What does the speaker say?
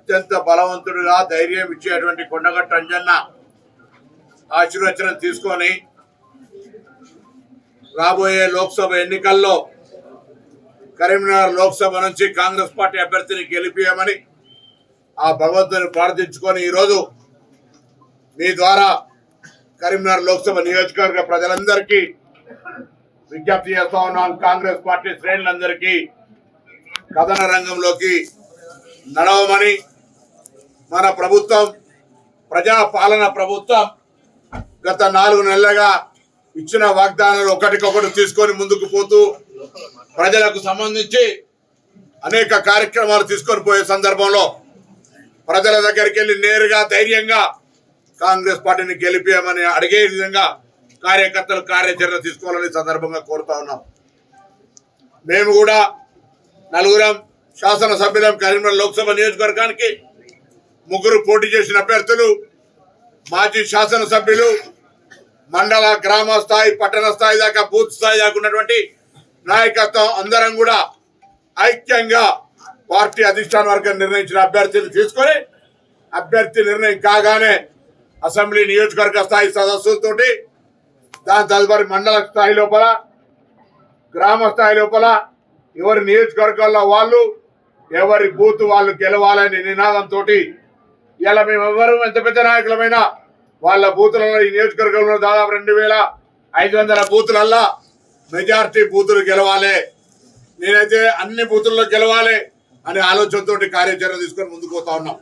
అత్యంత బలవంతుడిగా ధైర్యం ఇచ్చేటువంటి కొండగట్టు అంజన్న ఆశీర్వచనం తీసుకొని రాబోయే లోక్సభ ఎన్నికల్లో కరీంనగర్ లోక్సభ నుంచి కాంగ్రెస్ పార్టీ అభ్యర్థిని గెలిపియమని ఆ భగవంతుని ప్రార్థించుకొని ఈరోజు మీ ద్వారా కరీంనగర్ లోక్సభ నియోజకవర్గ ప్రజలందరికీ విజ్ఞప్తి చేస్తా ఉన్నాం. కాంగ్రెస్ పార్టీ శ్రేణులందరికీ కథన రంగంలోకి నడవమని మన ప్రభుత్వం ప్రజా పాలన ప్రభుత్వం గత నాలుగు నెలలుగా ఇచ్చిన వాగ్దానాలు ఒకటికొకటి తీసుకొని ముందుకు పోతూ ప్రజలకు సంబంధించి అనేక కార్యక్రమాలు తీసుకొని పోయే సందర్భంలో ప్రజల దగ్గరికి వెళ్ళి నేరుగా ధైర్యంగా కాంగ్రెస్ పార్టీని గెలిపేయమని అడిగే విధంగా కార్యకర్తలు కార్యాచరణ తీసుకోవాలని సందర్భంగా కోరుతా ఉన్నాం. మేము కూడా నలుగురం శాసనసభ్యులం కరీంనగర్ లోక్సభ నియోజకవర్గానికి ముగ్గురు పోటీ చేసిన అభ్యర్థులు మాజీ శాసనసభ్యులు మండల గ్రామ స్థాయి పట్టణ స్థాయి దాకా బూత్ స్థాయి దాకా ఉన్నటువంటి నాయకత్వం అందరం కూడా ఐక్యంగా పార్టీ అధిష్టాన వర్గం నిర్ణయించిన అభ్యర్థిని తీసుకొని అభ్యర్థి నిర్ణయం కాగానే అసెంబ్లీ నియోజకవర్గ స్థాయి సదస్సులతోటి దాని తదుపరి మండల స్థాయి లోపల గ్రామ స్థాయి లోపల ఎవరి నియోజకవర్గాల్లో వాళ్ళు ఎవరి బూత్ వాళ్ళు గెలవాలనే నినాదంతో ఇలా మేము ఎంత పెద్ద నాయకులమైనా వాళ్ళ బూతులలో ఈ నియోజకవర్గంలో దాదాపు రెండు వేల ఐదు వందల బూతులల్లా మెజార్టీ బూతులు గెలవాలి. నేనైతే అన్ని బూతుల్లో గెలవాలి అనే ఆలోచనతోటి కార్యాచరణ తీసుకొని ముందుకు పోతా ఉన్నాం.